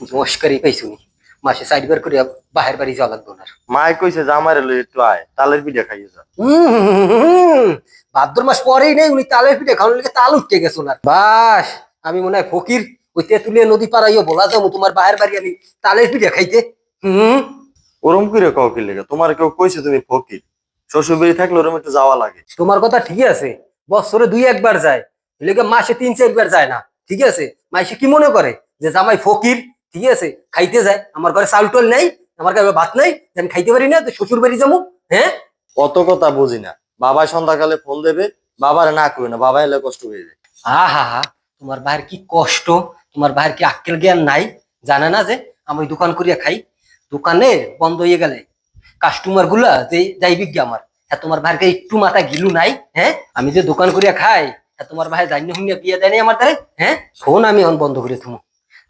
মস্কারি মাসে চারবার করে বাহের বাড়ি যাওয়া লাগবে না মায় কইছে যে আমার এলো একটু আয় তালের পিঠা খাইয়ে যা। ভাদ্র মাস পরেই নেই উনি তালের পিঠে খাওয়ার লেগে তাল উঠতে গেছে ওনার। বাস আমি মনে হয় ফকির ওই তেঁতুলিয়া নদী পাড়াইও বলা যাব তোমার বাহের বাড়ি আমি তালের পিঠে খাইতে। হুম ওরম করে কাউ কি লেগে? তোমার কেউ কইছে তুমি ফকির? শ্বশুর বাড়ি থাকলে ওরম একটু যাওয়া লাগে। তোমার কথা ঠিক আছে বছরে দুই একবার যায় লেগে মাসে তিন চারবার যায় না ঠিক আছে? মাসে কি মনে করে? যে জামাই ফকির ঠিক আছে খাইতে যায়। আমার ঘরে চাল টোল নেই আমার ঘরে ভাত নেই আমি খাইতে পারি না তো শ্বশুর বাড়ি যাব হ্যাঁ? অত কথা বুঝি না। বাবা সন্ধ্যাকালে ফোন দেবে বাবারে না কই না বাবা এলে কষ্ট হয়ে যায়। আহা হা তোমার ভাইয়ের কি কষ্ট তোমার ভাইয়ের কি আক্কেল জ্ঞান নাই? জানে না যে আমি দোকান করিয়া খাই। দোকানে বন্ধ হয়ে গেলে কাস্টমারগুলা যে যাইবি কি আমার হ্যাঁ তোমার ভাইয়ের একটু মাথা গিলু নাই হ্যাঁ? আমি যে দোকান করিয়া খাই হ্যাঁ তোমার ভাই জানি হুনিয়া বিয়ে দেয় নাই আমার দ্বারে হ্যাঁ? ফোন আমি এখন বন্ধ করে থুমু।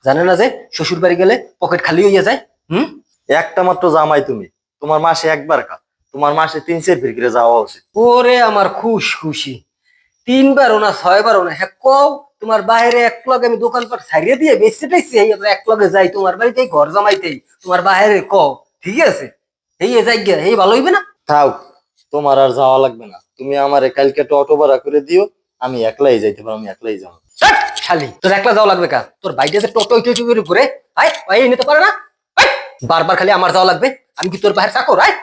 জানে না যে শ্বশুর বাড়ি গেলে পকেট খালি হইয়া যায়? হুম? একটা মাত্র জামাই তুমি। তোমার মাসে একবার খা। তোমার মাসে তিন চার ফিরে যাওয়া উচিত। ওরে আমার খুশ খুশি। তিনবারও না ছয়বারও না হ্যাঁ কও তোমার বাইরে এক লগে আমি দোকানপাট ছাড়িয়ে দিয়ে বেচতে টাইছি এই আমরা এক লগে যাই তোমার বাড়িতে ঘর জামাইতেই তোমার বাইরে কও ঠিক আছে? এই যাই গিয়া, এই ভালো হইবে না? থাক তোমার আর যাওয়া লাগবে না। তুমি আমারে কালকে অটো ভাড়া করে দিও আমি একলাই যাইতে পারব আমি একলাই যাব। শালি তোর একলা যাওয়া লাগবে কা? তোর বাইরে যে টোটো ঘুরে আয় নিতে পারে না? বারবার খালি আমার যাওয়া লাগবে। আমি কি তোর বাইরে চাকর, আয়?